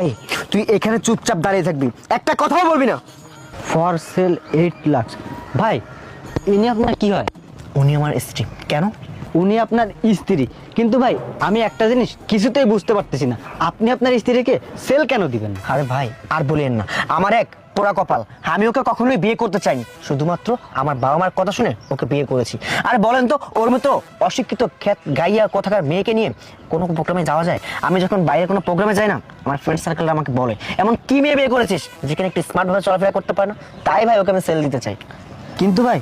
এই তুই এখানে চুপচাপ দাঁড়িয়ে থাকবি। একটা কথাও বলবি না। ফর সেল এইট লাখ ভাই ইনি আপনার কি হয়? উনি আমার স্ত্রী। কেন? উনি আপনার স্ত্রী। কিন্তু ভাই আমি একটা জিনিস কিছুতেই বুঝতে পারতেছি না। আপনি আপনার স্ত্রীকে সেল কেন দিবেন? আরে ভাই আর বলেন না। আমার এক পোড়া কপাল। আমি ওকে কখনোই বিয়ে করতে চাইনি। শুধুমাত্র আমার বাবা মার কথা শুনে ওকে বিয়ে করেছি। আর বলেন তো, ওর মতো অশিক্ষিত খ্যাত গাইয়া কথাকার মেয়েকে নিয়ে কোনো প্রোগ্রামে যাওয়া যায়? আমি যখন বাইরে কোনো প্রোগ্রামে যাই না, আমার ফ্রেন্ড সার্কেলরা আমাকে বলে, এমন কি মেয়ে বিয়ে করেছিস, যেখানে একটু স্মার্টভাবে চলাফেরা করতে পারে না? তাই ভাই, ওকে আমি সেল দিতে চাই। কিন্তু ভাই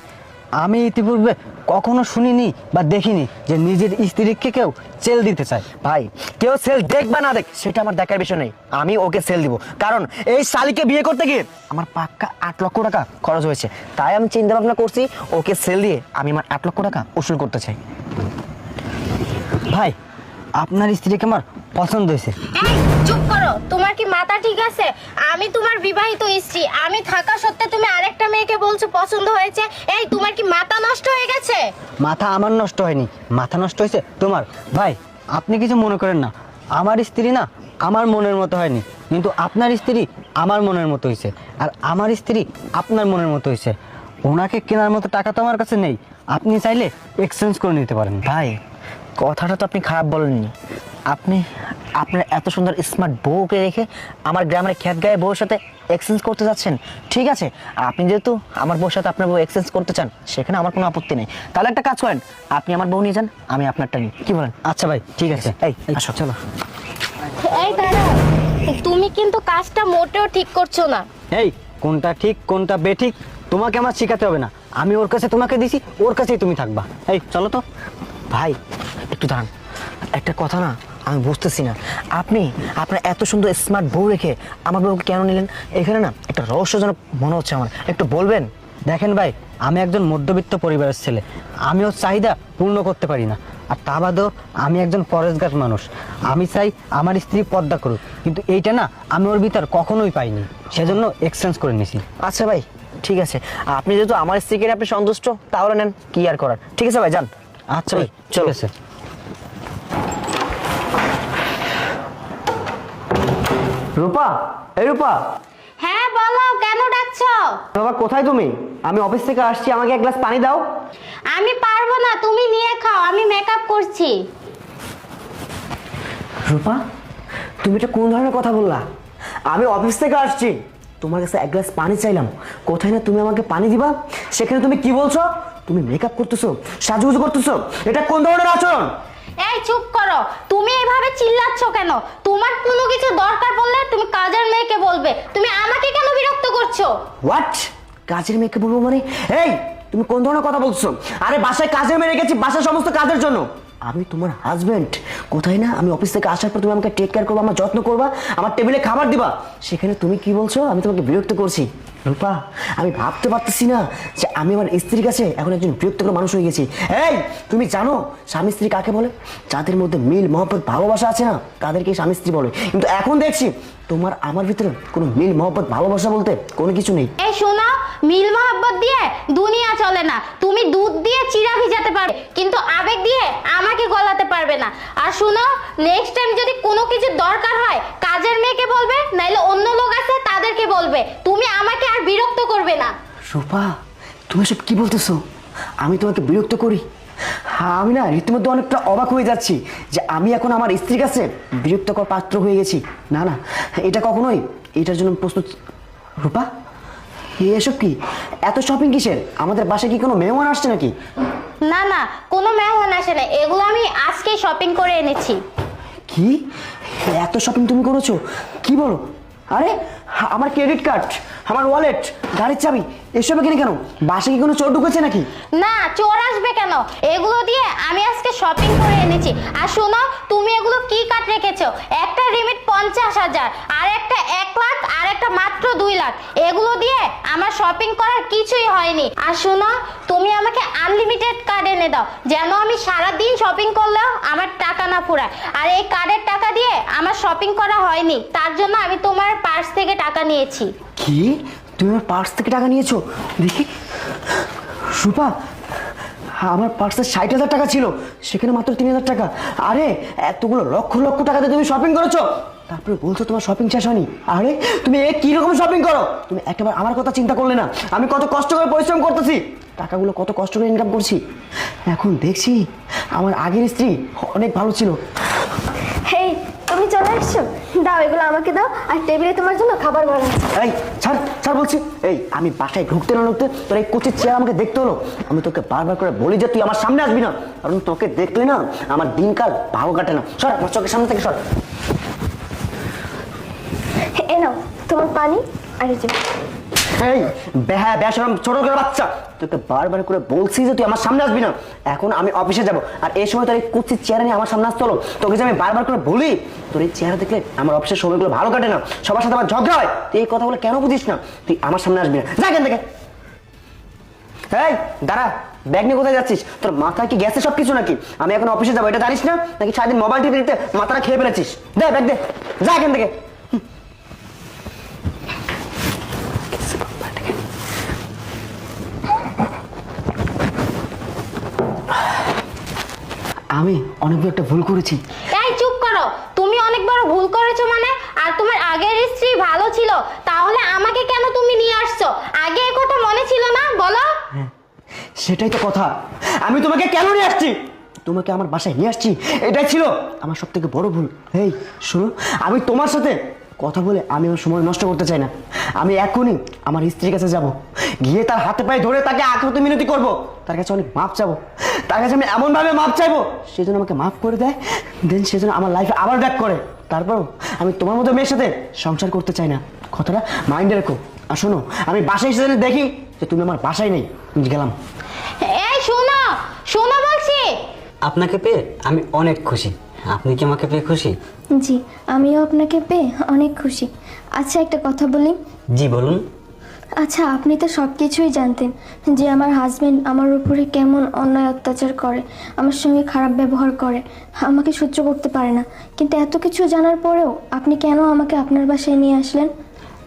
আমি ইতিপূর্বে কখনো শুনিনি বা দেখিনি যে নিজের স্ত্রীকে কেউ সেল দিতে চায়। ভাই, কেউ সেল দেখ বা না দেখ, সেটা আমার দেখার বিষয় নেই। আমি ওকে সেল দিব। কারণ এই শালিকে বিয়ে করতে গিয়ে আমার পাক্কা আট লক্ষ টাকা খরচ হয়েছে। তাই আমি চিন্তা ভাবনা করছি, ওকে সেল দিয়ে আমি আমার আট লক্ষ টাকা উসুল করতে চাই। ভাই, আপনার স্ত্রীকে আমার পছন্দ হয়েছে। চুপ করো। তোমার কি মাথা ঠিক আছে? আমি তোমার বিবাহিত স্ত্রী। আমি থাকা সত্ত্বে তুমি আরেকটা মেয়েকে বলছো পছন্দ হয়েছে। এই তোমার কি মাথা নষ্ট হয়ে গেছে? মাথা আমার নষ্ট হয়নি। মাথা নষ্ট হয়েছে তোমার। ভাই আপনি কিছু মনে করেন না। আমার স্ত্রী না আমার মনের মতো হয়নি। কিন্তু আপনার স্ত্রী আমার মনের মতো হয়েছে। আর আমার স্ত্রী আপনার মনের মতো হয়েছে। ওনাকে কেনার মতো টাকা তো আমার কাছে নেই। আপনি চাইলে এক্সচেঞ্জ করে নিতে পারেন। ভাই কথাটা তো আপনি খারাপ বলেননি। আপনি আপনার এত সুন্দর স্মার্ট বউকে রেখে আমার গ্রামের খ্যাত গায়ে বউর সাথে এক্সচেঞ্জ করতে যাচ্ছেন ঠিক আছে? আপনি যেহেতু আমার বউর সাথে আপনার বউ এক্সচেঞ্জ করতে চান সেখানে আমার কোনো আপত্তি নেই। তাহলে একটা কাজ করেন আপনি আমার বউ নিয়ে যান আমি আপনারটা নিই। কি বলেন? আচ্ছা ভাই ঠিক আছে। এই আসো। চলো। এই তুমি কিন্তু কাজটা মোটেও ঠিক করছ না। এই কোনটা ঠিক কোনটা বেঠিক তোমাকে আমার শেখাতে হবে না। আমি ওর কাছে তোমাকে দিছি ওর কাছেই তুমি থাকবা। এই চলো তো। ভাই একটু দাঁড়ান। একটা কথা না আমি বুঝতেছি না। আপনি আপনার এত সুন্দর স্মার্ট বউ রেখে আমার বউকে কেন নিলেন? এখানে না একটা রহস্যজনক মনে হচ্ছে আমার। একটু বলবেন? দেখেন ভাই আমি একজন মধ্যবিত্ত পরিবারের ছেলে। আমিও চাহিদা পূর্ণ করতে পারি না। আর তা বাদেও আমি একজন পরেশগার মানুষ। আমি চাই আমার স্ত্রী পদ্মা করুক। কিন্তু এইটা না আমি ওর ভিতর কখনোই পাইনি। সেজন্য এক্সচেঞ্জ করে নিছি। আচ্ছা ভাই ঠিক আছে। আপনি যেহেতু আমার স্ত্রীকে আপনি সন্তুষ্ট তাহলে নেন কি আর করার? ঠিক আছে ভাই যান। আচ্ছা ভাই চলো। আছে। রূপা এই রূপা। হ্যাঁ বলো কেন ডাকছো? বাবা কোথায় তুমি? আমি অফিস থেকে আসছি আমাকে এক গ্লাস পানি দাও। আমি পারব না তুমি নিয়ে খাও আমি মেকআপ করছি। রূপা তুমি এটা কোন ধরনের কথা বললা? আমি অফিস থেকে আসছি। তোমার কাছে এক গ্লাস পানি চাইলাম। কোথায় না তুমি আমাকে পানি দিবা? সেখানে তুমি কি বলছো? তুমি মেকআপ করতেছো সাজুগুজু করতেছো। এটা কোন ধরনের আচরণ? এই চুপ করো। তুমি এভাবে চিল্লাচ্ছ কেন? তোমার কোনো কিছু দরকার পড়লে তুমি কাজের মেয়েকে বলবে। তুমি আমাকে কেন বিরক্ত করছ? হোয়াট কাজের মেয়েকে বলব মানে? এই, তুমি কোন ধরনের কথা বলছো? আরে, বাসায় কাজের মেয়ে রেখেছি বাসার সমস্ত কাজের জন্য। আমি তোমার হাজবেন্ড কোথায় না? আমি অফিস থেকে আসার পর তুমি আমাকে টেক কেয়ার করবা, আমার যত্ন করবা, আমার টেবিলে খাবার দিবা। সেখানে তুমি কি বলছো? আমি তোমাকে বিরক্ত করছি। রূপা, আমি ভাবতে পারতেছি না যে আমি আমার স্ত্রীর কাছে এখন একজন বিরক্তকর মানুষ হয়ে গেছি। এই, তুমি জানো স্বামী স্ত্রী কাকে বলে? যাদের মধ্যে মিল, মহব্বত, ভালোবাসা আছে না তাদেরকে স্বামী স্ত্রী বলে। কিন্তু এখন দেখছি তোমার আমার ভিতরে কোনো মিল, মহব্বত, ভালোবাসা বলতে কোনো কিছু নেই। এই শোনো, মিল, মহাব্বত দিয়ে দুনিয়া চলে না। তুমি দুধ দিয়ে চিরা ভিজাতে পারবে, কিন্তু আবেগ দিয়ে আমাকে গলাতে পারবে না। আর শোনো নেক্সট টাইম যদি কোনো কিছু দরকার হয়, কাজের মেয়েকে বলবে, নাইলে অন্য লোক আছে, তাদেরকে বলবে। তুমি আমাকে আর বিরক্ত করবে না। রূপা, তুমি সব কি বলতেছো? আমি তোমাকে বিরক্ত করি? হ্যাঁ আমি না রীতিমধ্যে অনেকটা অবাক হয়ে যাচ্ছি যে আমি এখন আমার স্ত্রীর কাছে বিরক্তকর পাত্র হয়ে গেছি। না না, এটা কখনোই, এটার জন্য প্রস্তুত, রূপা? এসব কি? এত শপিং কিসের? আমাদের বাসায় কি কোনো মেহমান আসছে নাকি? না না কোনো মেহমান আসে না এগুলো আমি আজকেই শপিং করে এনেছি। কি? এত শপিং তুমি করেছ? কি বলো? আরে আমার ক্রেডিট কার্ড আমার ওয়ালেট গাড়ির চাবি এসব এখানে কেন? বাসায় কি কোনো চোর ঢুকেছে নাকি? না চোর আসবে কেন? এগুলো দিয়ে আমি আজকে শপিং করে এনেছি। আর শোনো তুমি এগুলো কি কাট রেখেছো? একটা রিমিট পঞ্চাশ হাজার আর একটা এক লাখ আর একটা মাত্র দুই লাখ। এগুলো দিয়ে আমার শপিং করার কিছুই হয়নি। আর শোনো, তুমি আমাকে আনলিমিটেড কার্ড এনে দাও। যেন আমি সারা দিন শপিং করলেও আমার টাকা না ফুরায়। আর এই কার্ডের টাকা দিয়ে আমার শপিং করা হয়নি। তার জন্য আমি তোমার পার্স থেকে টাকা নিয়েছি। কি? তুমি আমার পার্স থেকে টাকা নিয়েছো? দেখি। সুপা আমার পার্সে ষাট হাজার টাকা ছিল। সেখানে মাত্র তিন হাজার টাকা। আরে, এতগুলো লক্ষ লক্ষ টাকাতে তুমি শপিং করেছ? তারপরে বলছো তোমার শপিং শেষ হয়নি? আরে তুমি এ কি রকম শপিং করো? তুমি একবার আমার কথা চিন্তা করলে না। আমি কত কষ্ট করে পরিশ্রম করতেছি। টাকাগুলো কত কষ্ট করে ইনকাম করছি। এখন দেখছি আমার আগের স্ত্রী অনেক ভালো ছিল। হেই তুমি চলে এসছো? দাও এগুলো আমাকে দাও। আর টেবিলে তোমার জন্য খাবার বানাচ্ছি এই ছাড় ছাড় বলছি। এই আমি বাসায় ঢুকতে না ঢুকতে তোর এই কোচের চেয়ার আমাকে দেখতে হলো। আমি তোকে বারবার করে বলি যে তুই আমার সামনে আসবি না। কারণ তোকে দেখলে না আমার দিনকাল ভালো কাটে না। সর আমার চোখের সামনে থেকে সর। নাও, তোমার পানি আর এখন অফিসে যাচ্ছিস? তোর মাথায় কি নাকি? আমি এখন অফিসে যাব। এটা জানিস না? নাকি সারাদিন মোবাইল টিভি দিতে মাথাটা খেয়ে ফেলেছিস? দে, ব্যাগ দে। যা এখান থেকে। আমি অনেক বড় একটা ভুল করেছি। এই চুপ করো। তুমি অনেক বড় ভুল করেছ মানে? আর তোমার আগের স্ত্রী ভালো ছিল তাহলে আমাকে কেন তুমি নিয়ে আসছো? আগে এ কথা মনে ছিল না? বলো। সেটাই তো কথা। আমি তোমাকে কেন নিয়ে আসছি? তোমাকে আমার বাসায় নিয়ে আসছি। এটাই ছিল আমার সব থেকে বড় ভুল। এই শোনো আমি তোমার সাথে কথা বলে আমি আমার সময় নষ্ট করতে চাই না। আমি এখনই আমার স্ত্রীর কাছে যাব। গিয়ে তার হাতে পায়ে ধরে তাকে আকুত মিনতি করব। তার কাছে অনেক মাপ চাবো। তার কাছে আমি এমনভাবে মাপ চাইব সে যেন আমাকে মাফ করে দেয় দেন সে যেন আমার লাইফে আবার ব্যাক করে। তারপরও আমি তোমার মতো মেয়ের সাথে সংসার করতে চাই না। কথাটা মাইন্ডে রেখো। আর শোনো আমি বাসায় এসে দেখি যে তুমি আমার বাসায় নেই। গেলাম। এই শোনো শোনো বলছি। আপনাকে পেয়ে আমি অনেক খুশি। আপনি কি আমাকে পেয়ে খুশি? জি আমিও আপনাকে পেয়ে অনেক খুশি। আচ্ছা একটা কথা বলি। জি বলুন। আচ্ছা আপনি তো সব কিছুই জানতেন যে আমার হাজবেন্ড আমার উপরে কেমন অন্যায় অত্যাচার করে আমার সঙ্গে খারাপ ব্যবহার করে আমাকে সহ্য করতে পারে না। কিন্তু এত কিছু জানার পরেও আপনি কেন আমাকে আপনার বাসায় নিয়ে আসলেন?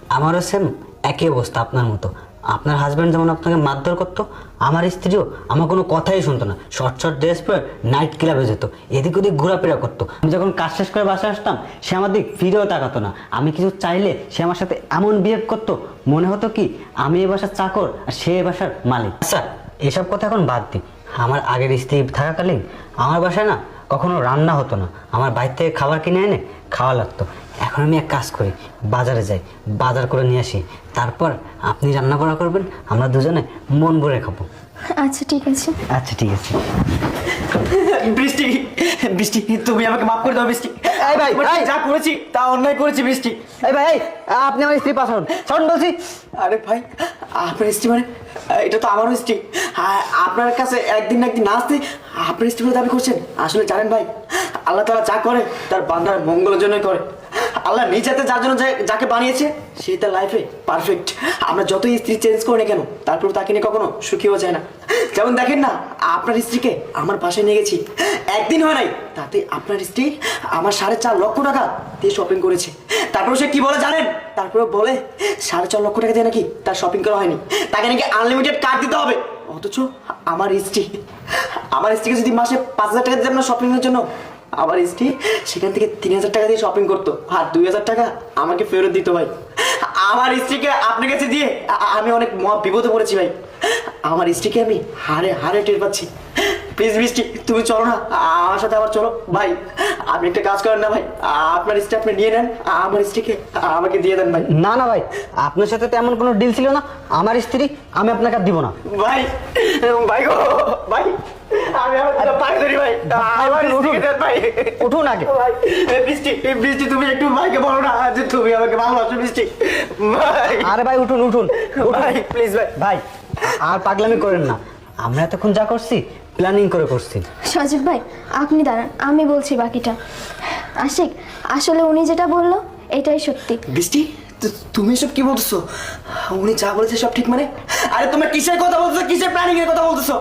আমারও সেম একই অবস্থা আপনার মতো। আপনার হাজব্যান্ড যেমন আপনাকে মারধর করতো, আমার স্ত্রীও আমার কোনো কথাই শুনতো না। শর্ট শর্ট ড্রেস পরে নাইট ক্লাবে যেত, এদিক ওদিক ঘোরাফেরা করতো। আমি যখন কাজ শেষ করে বাসায় আসতাম, সে আমার দিক ফিরেও তাকাতো না। আমি কিছু চাইলে সে আমার সাথে এমন বিহেভ করতো, মনে হতো কি আমি এ বাসার চাকর আর সে এ বাসার মালিক। আচ্ছা এসব কথা এখন বাদ দিই আমার আগের স্ত্রী থাকাকালীন আমার বাসায় না কখনো রান্না হতো না। আমার বাইরে থেকে খাবার কিনে এনে খাওয়া লাগতো। এখন আমি এক কাজ করি বাজারে যাই বাজার করে নিয়ে আসি। তারপর আপনি রান্না করা করবেন আমরা দুজনে মন ভরে খাব। আচ্ছা ঠিক আছে। আচ্ছা ঠিক আছে। বৃষ্টি বৃষ্টি তুমি আমাকে মাফ করে দাও বৃষ্টি। এই ভাই, ভাই যা করেছি তা অন্যায় করেছি বৃষ্টি। এই ভাই আপনি আমার স্ত্রী পাঠান। শোন বলছি। আরে ভাই আপনার স্ত্রী মানে এটা তো আমারও স্ত্রী। আর আপনার কাছে একদিন না একদিন আসতে আপনার স্ত্রী দাবি করছেন। আসলে জানেন ভাই, আল্লাহ তারা যা করে তার বান্দার মঙ্গলের জন্যই করে। আল্লাহ নিজেতে যার জন্য যাকে বানিয়েছে, সে তার লাইফে পারফেক্ট আমরা যতই স্ত্রী চেঞ্জ করি না কেন, তারপর তাকে নিয়ে কখনো সুখীও যায় না। যেমন দেখেন না, আপনার স্ত্রীকে আমার বাসায় নিয়ে গেছি। একদিন হয় নাই, তাতে আপনার স্ত্রী আমার সাড়ে চার লক্ষ টাকা দিয়ে শপিং করেছে। তারপর সে কি বলে জানেন? তারপরে বলে, সাড়ে চার লক্ষ টাকা দিয়ে নাকি তার শপিং করা হয়নি। তাকে নাকি আনলিমিটেড কার্ড দিতে হবে। অথচ আমার স্ত্রী, আমার স্ত্রীকে যদি মাসে পাঁচ হাজার টাকা দিতাম না শপিংয়ের জন্য আমার স্ত্রী সেখান থেকে তিন হাজার টাকা দিয়ে শপিং করতো। আর দুই হাজার টাকা আমাকে ফেরত দিত ভাই। আমার স্ত্রীকে আপনার কাছে দিয়ে আমি অনেক মহা বিপদে পড়েছি ভাই। আমার স্ত্রীকে আমি হারে হারে টের পাচ্ছি। প্লিজ বৃষ্টি তুমি চলো না। আমার সাথে আবার চলো। ভাই আপনি একটা কাজ করেন না ভাই। আপনার স্ত্রী আপনি নিয়ে নেন। আমার স্ত্রীকে আমাকে দিয়ে দেন ভাই। না না ভাই আপনার সাথে তো এমন কোনো ডিল ছিল না। আমার স্ত্রী আমি আপনাকে আর দিব না। ভাই ভাই গো ভাই আমি আমার পায়ে ধরি ভাই। আমার উঠুন, স্ত্রীকে দেন ভাই। উঠুন আগে। ভাই বৃষ্টি বৃষ্টি তুমি একটু ভাইকে বলো না যে তুমি আমাকে ভালোবাসো বৃষ্টি। ভাই। আরে ভাই উঠুন উঠুন। ভাই প্লিজ ভাই। ভাই আর পাগলামি করেন না। আমরা এতক্ষণ যা করছি প্ল্যানিং করে করছি। সজীব ভাই আপনি দাঁড়ান আমি বলছি বাকিটা। আশিক আসলে উনি যেটা বলল এটাই সত্যি। বৃষ্টি তু- তুমি এসব কি বলছো উনি যা বলেছে সব ঠিক মানে? আরে তোমরা কিসের কথা বলছো কিসের প্ল্যানিং এর কথা বলছো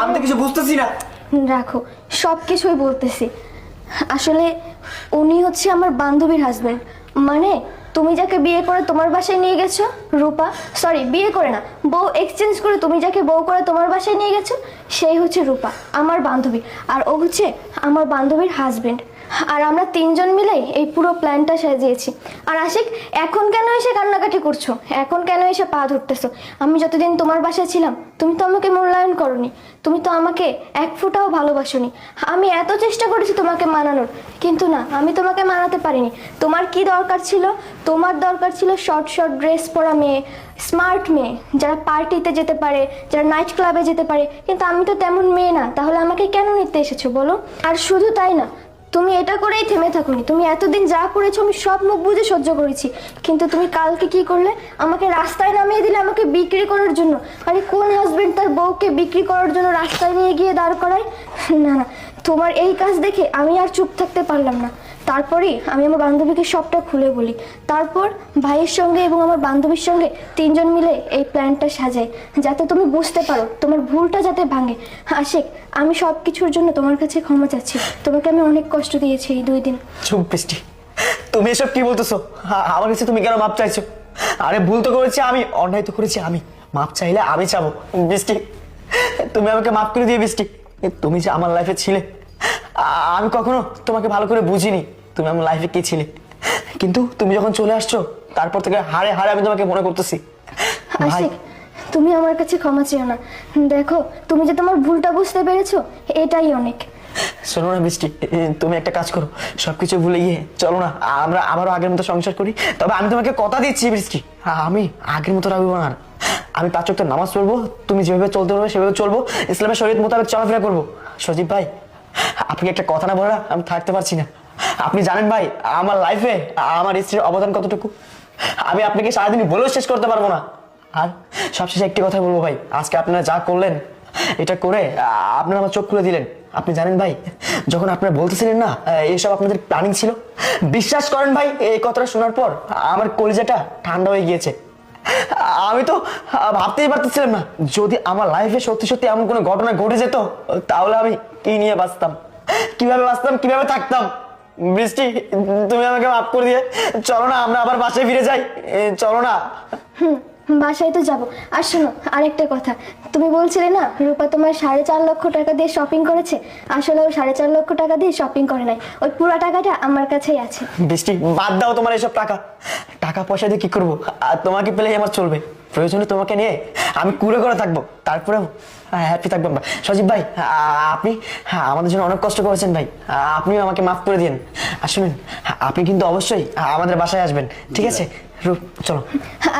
আমি তো কিছু বুঝতেছি না। রাখো সব কিছুই বলতেছি। আসলে উনি হচ্ছে আমার বান্ধবীর হাজবেন্ড মানে তুমি যাকে বিয়ে করে তোমার বাসায় নিয়ে গেছো, রূপা সরি বিয়ে করে না, বউ এক্সচেঞ্জ করে তুমি যাকে বউ করে তোমার বাসায় নিয়ে গেছো, সেই হচ্ছে রূপা, আমার বান্ধবী। আর ও হচ্ছে আমার বান্ধবীর হাজবেন্ড আর আমরা তিনজন মিলে এই পুরো প্ল্যানটা সাজিয়েছি। আর আশিক, এখন কেন এসে কান্নাকাটি করছ? এখন কেন এসে পা ধরতেছো? আমি যতদিন তোমার বাসায় ছিলাম, তুমি তো আমাকে মূল্যায়ন করনি। তুমি তো আমাকে এক ফোঁটাও ভালোবাসোনি। আমি এত চেষ্টা করেছি তোমাকে মানানোর, কিন্তু না, আমি তোমাকে মানাতে পারিনি। তোমার কি দরকার ছিল? তোমার দরকার ছিল শর্ট শর্ট ড্রেস পরা মেয়ে স্মার্ট মেয়ে, যারা পার্টিতে যেতে পারে, যারা নাইট ক্লাবে যেতে পারে। কিন্তু আমি তো তেমন মেয়ে না, তাহলে আমাকে কেন নিতে এসেছ বলো? আর শুধু তাই না তুমি এটা করেই থেমে থাকুনি। তুমি এতদিন যা করেছ, আমি সব মুখ বুঝে সহ্য করেছি। কিন্তু তুমি কালকে কি করলে? আমাকে রাস্তায় নামিয়ে দিলে আমাকে বিক্রি করার জন্য। আরে কোন হাজবেন্ড তার বউকে বিক্রি করার জন্য রাস্তায় নিয়ে গিয়ে দাঁড় করায়? না না, তোমার এই কাজ দেখে আমি আর চুপ থাকতে পারলাম না। তারপরেই আমি আমার বান্ধবীকে সবটা খুলে বলি। তারপর ভাইয়ের সঙ্গে এবং আমার বান্ধবীর সঙ্গে তিনজন মিলে এই প্ল্যানটা সাজাই, যাতে তুমি বুঝতে পারো তোমার ভুলটা যাতে ভাঙে। আশিক, আমি সব কিছুর জন্য তোমার কাছে ক্ষমা চাচ্ছি। তোমাকে আমি অনেক কষ্ট দিয়েছি এই দুই দিন। চুপ, বৃষ্টি। তুমি এসব কি বলতেছো? আমার কাছে তুমি কেন মাপ চাইছো? আরে ভুল তো করেছি আমি, অন্যায় তো করেছি আমি। মাপ চাইলে আমি চাবো। বৃষ্টি, তুমি আমাকে মাফ করে দিয়ে বৃষ্টি। তুমি যে আমার লাইফে ছিলে আমি কখনো তোমাকে ভালো করে বুঝিনি। তুমি আমার লাইফে কি ছিলে? কিন্তু তুমি যখন চলে আসছো তারপর থেকে হারে হারে আমি তোমাকে মনে করতেছি। ভাই। আশিক তুমি আমার কাছে ক্ষমা চেও না। দেখো তুমি যে তোমার ভুলটা বুঝতে পেরেছ এটাই অনেক। শোনো না বৃষ্টি তুমি একটা কাজ করো। সবকিছু ভুলে গিয়ে চলো না আমরা আবারও আগের মতো সংসার করি। তবে আমি তোমাকে কথা দিচ্ছি বৃষ্টি আমি আগের মতো রাখব না আমি পাঁচ ওয়াক্ত নামাজ পড়ব তুমি যেভাবে চলতে পারবে সেভাবে চলবো। ইসলামের শরীর মোতাবেক চলাফেরা করব। সজীব ভাই আপনি একটা কথা না বলে আমি থাকতে পারছি না। আপনি জানেন ভাই আমার লাইফে আমার স্ত্রীর অবদান কতটুকু? আমি আপনাকে সারাদিন বলেও শেষ করতে পারব না। আর সবশেষে একটি কথা বলব ভাই আজকে আপনারা যা করলেন এটা করে আপনারা আমার চোখ খুলে দিলেন। আপনি জানেন ভাই যখন আপনারা বলতেছিলেন না আহ, এইসব আপনাদের প্ল্যানিং ছিল বিশ্বাস করেন ভাই এই কথাটা শোনার পর আমার কলিজাটা ঠান্ডা হয়ে গিয়েছে। আমি তো ভাবতেই পারতেছিলাম না যদি আমার লাইফে সত্যি সত্যি এমন কোনো ঘটনা ঘটে যেত তাহলে আমি কি নিয়ে বাঁচতাম? কীভাবে বাঁচতাম? কীভাবে থাকতাম? বৃষ্টি তুমি আমাকে মাফ করে দিয়ে চলো না আমরা আবার বাসায় ফিরে যাই। চলো না। বাসায় তো যাব। আর শোনো আরেকটা কথা। তুমি বলছিলে না রূপা তোমার সাড়ে চার লক্ষ টাকা দিয়ে শপিং করেছে? আসলে ও সাড়ে চার লক্ষ টাকা দিয়ে শপিং করে নাই। ওই পুরো টাকাটা আমার কাছেই আছে। বৃষ্টি বাদ দাও তোমার এসব টাকা। টাকা পয়সা দিয়ে কি করব? আর তোমাকে পেলেই আমার চলবে। প্রয়োজনে তোমাকে নিয়ে আমি কুড়ে করে থাকব। তারপরেও হ্যাপি থাকব আমরা। সজীব ভাই আপনি হ্যাঁ, আমাদের জন্য অনেক কষ্ট করেছেন ভাই। আপনিও আমাকে মাফ করে দিন আর শুনুন আপনি কিন্তু অবশ্যই আমাদের বাসায় আসবেন। ঠিক আছে? রূপ চলো।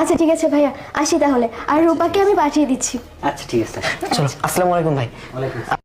আচ্ছা ঠিক আছে ভাইয়া। আসি তাহলে। আর রূপাকে আমি পাঠিয়ে দিচ্ছি। আচ্ছা ঠিক আছে। চলো আসসালামু আলাইকুম ভাই। ওয়ালাইকুম আসসালাম।